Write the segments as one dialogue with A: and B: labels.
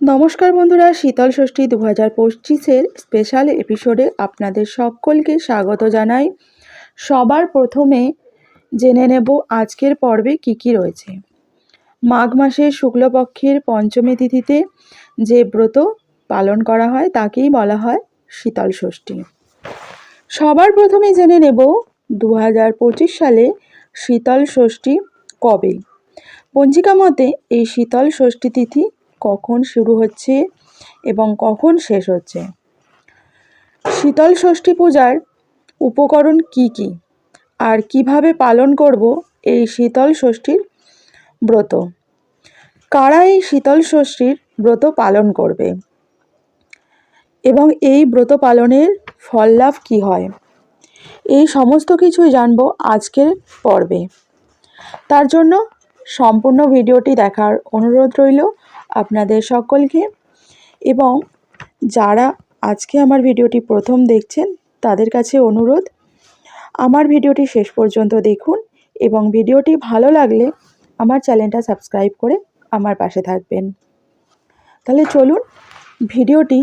A: নমস্কার বন্ধুরা, শীতল ষষ্ঠী দু হাজার পঁচিশের স্পেশাল এপিসোডে আপনাদের সকলকে স্বাগত জানাই। সবার প্রথমে জেনে নেব আজকের পর্বে কি কি রয়েছে। মাঘ মাসের শুক্লপক্ষের পঞ্চমী তিথিতে যে ব্রত পালন করা হয়, তাকেই বলা হয় শীতল ষষ্ঠী। সবার প্রথমে জেনে নেব দু হাজার পঁচিশ সালে শীতল ষষ্ঠী কবে। পঞ্জিকা মতে এই শীতল ষষ্ঠী তিথি কখন শুরু হচ্ছে এবং কখন শেষ হচ্ছে? শীতল ষষ্ঠী পূজার উপকরণ কি কি? আর কীভাবে পালন করব এই শীতল ষষ্ঠীর ব্রত? কারা এই শীতল ষষ্ঠীর ব্রত পালন করবে? এবং এই ব্রত পালনের ফল লাভ কী হয়? এই সমস্ত কিছুই জানব আজকের পর্বে। তার জন্য সম্পূর্ণ ভিডিওটি দেখার অনুরোধ রইল। আপনাদের সকলকে। এবং যারা আজকে আমার ভিডিওটি প্রথম দেখছেন, তাদের কাছে অনুরোধ, আমার ভিডিওটি শেষ পর্যন্ত দেখুন এবং ভিডিওটি ভালো লাগলে আমার চ্যানেলটা সাবস্ক্রাইব করে আমার পাশে থাকবেন। তাহলে চলুন ভিডিওটি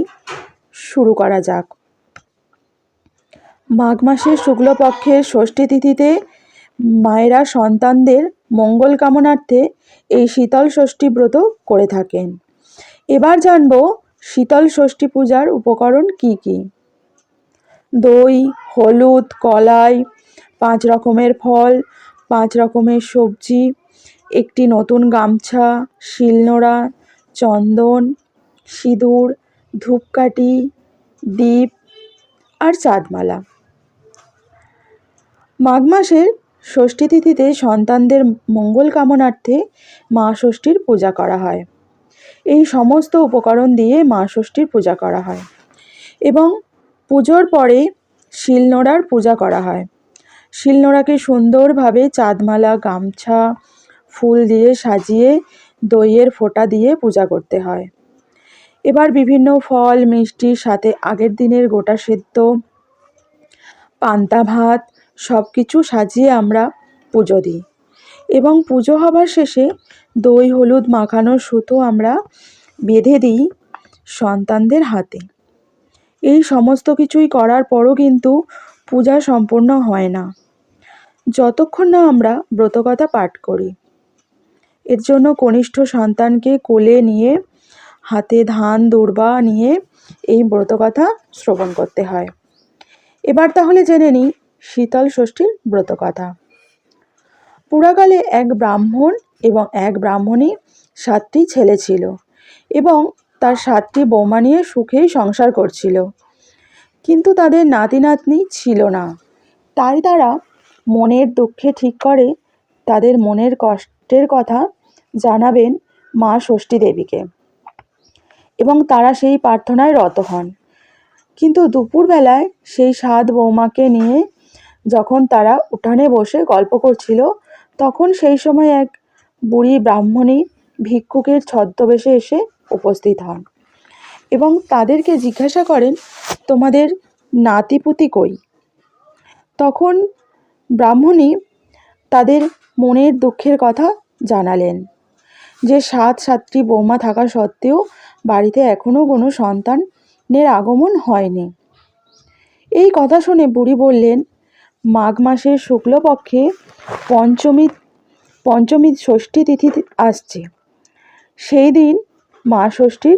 A: শুরু করা যাক। মাঘ মাসের শুক্লপক্ষের ষষ্ঠী তিথিতে মায়েরা সন্তানদের মঙ্গল কামনার্থে এই শীতল ষষ্ঠী ব্রত করে থাকেন। এবার জানব শীতল ষষ্ঠী পূজার উপকরণ কি কি? দই, হলুদ, কলাই, পাঁচ রকমের ফল, পাঁচ রকমের সবজি, একটি নতুন গামছা, শিলনোড়া, চন্দন, সিঁদুর, ধূপকাঠি দ্বীপ আর চাঁদমালা। মাঘ মাসের ষষ্ঠী তিথিতে সন্তানদের মঙ্গল কামনার্থে মা ষষ্ঠীর পূজা করা হয়। এই সমস্ত উপকরণ দিয়ে মা ষষ্ঠীর পূজা করা হয় এবং পুজোর পরে শিলনোড়ার পূজা করা হয়। শিলনোড়াকে সুন্দরভাবে চাঁদমালা, গামছা, ফুল দিয়ে সাজিয়ে দইয়ের ফোঁটা দিয়ে পূজা করতে হয়। এবার বিভিন্ন ফল মিষ্টির সাথে আগের দিনের গোটা সেদ্ধ, পান্তা ভাত সব কিছু সাজিয়ে আমরা পুজো দিই। এবং পুজো হবার শেষে দই, হলুদ মাখানোর সুতো আমরা বেঁধে দিই সন্তানদের হাতে। এই সমস্ত কিছুই করার পরও কিন্তু পূজা সম্পূর্ণ হয় না। যতক্ষণ না আমরা ব্রতকথা পাঠ করি। এর জন্য কনিষ্ঠ সন্তানকে কোলে নিয়ে, হাতে ধান, দুর্বা নিয়ে এই ব্রতকথা শ্রবণ করতে হয়। এবার তাহলে জেনে নিই শীতল ষষ্ঠীর ব্রতকথা পুরাকালে এক ব্রাহ্মণ এবং এক ব্রাহ্মণী সাতটি ছেলে ছিল এবং তার সাতটি বৌমা নিয়ে সুখেই সংসার করছিল। কিন্তু তাদের নাতি নাতনি ছিল না। তাই তারা মনের দুঃখে ঠিক করে তাদের মনের কষ্টের কথা জানাবেন মা ষষ্ঠী দেবীকে। এবং তারা সেই প্রার্থনায় রত হন। কিন্তু দুপুরবেলায় সেই সাত বৌমাকে নিয়ে যখন তারা উঠানে বসে গল্প করছিল, তখন সেই সময় এক বুড়ি ব্রাহ্মণী ভিক্ষুকের ছদ্মবেশে এসে উপস্থিত হন এবং তাদেরকে জিজ্ঞাসা করেন, তোমাদের নাতিপুতি কই? তখন ব্রাহ্মণী তাদের মনের দুঃখের কথা জানালেন, যে সাত সাতটি বৌমা থাকা সত্ত্বেও বাড়িতে এখনও কোনো সন্তানের আগমন হয়নি। এই কথা শুনে বুড়ি বললেন মাঘ মাসের শুক্লপক্ষে পঞ্চমী পঞ্চমী ষষ্ঠী তিথি আসছে। সেই দিন মা ষষ্ঠীর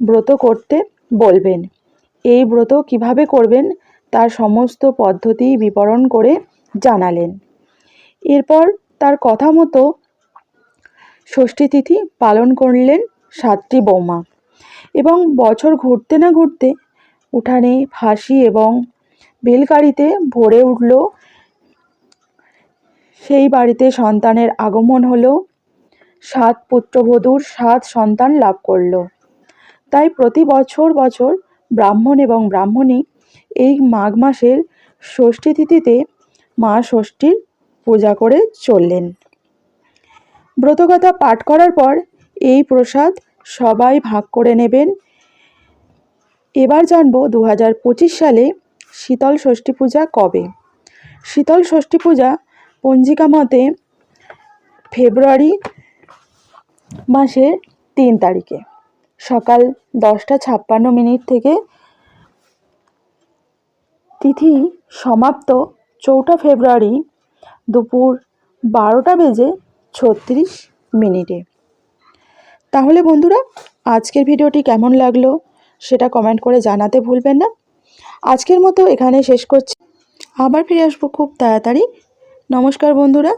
A: ব্রত করতে বলবেন। এই ব্রত কীভাবে করবেন তার সমস্ত পদ্ধতি বিবরণ করে জানালেন। এরপর তার কথা মতো ষষ্ঠী তিথি পালন করলেন সাতটি বৌমা এবং বছর ঘুরতে না ঘুরতে উঠানে ফাঁসি এবং বেলকারিতে ভরে উঠল। সেই বাড়িতে সন্তানের আগমন হলো। সাত পুত্রবধূর সাত সন্তান লাভ করল। তাই প্রতি বছর বছর ব্রাহ্মণ এবং ব্রাহ্মণী এই মাঘ মাসের ষষ্ঠী তিথিতে মা ষষ্ঠীর পূজা করে চললেন। ব্রতকথা পাঠ করার পর এই প্রসাদ সবাই ভাগ করে নেবেন। এবার জানব দু সালে শীতল ষষ্ঠী পূজা কবে? শীতল ষষ্ঠী পূজা পঞ্জিকা মতে ফেব্রুয়ারি মাসের তিন তারিখে। সকাল দশটা ছাপ্পান্ন মিনিট থেকে তিথি সমাপ্ত চৌঠা ফেব্রুয়ারি দুপুর বারোটা বেজে ছত্রিশ মিনিটে। তাহলে বন্ধুরা, আজকের ভিডিওটি কেমন লাগল সেটা কমেন্ট করে জানাতে ভুলবেন না। আজকের মতো এখানে শেষ করছি। আবার ফিরে আসব খুব তাড়াতাড়ি। নমস্কার বন্ধুরা।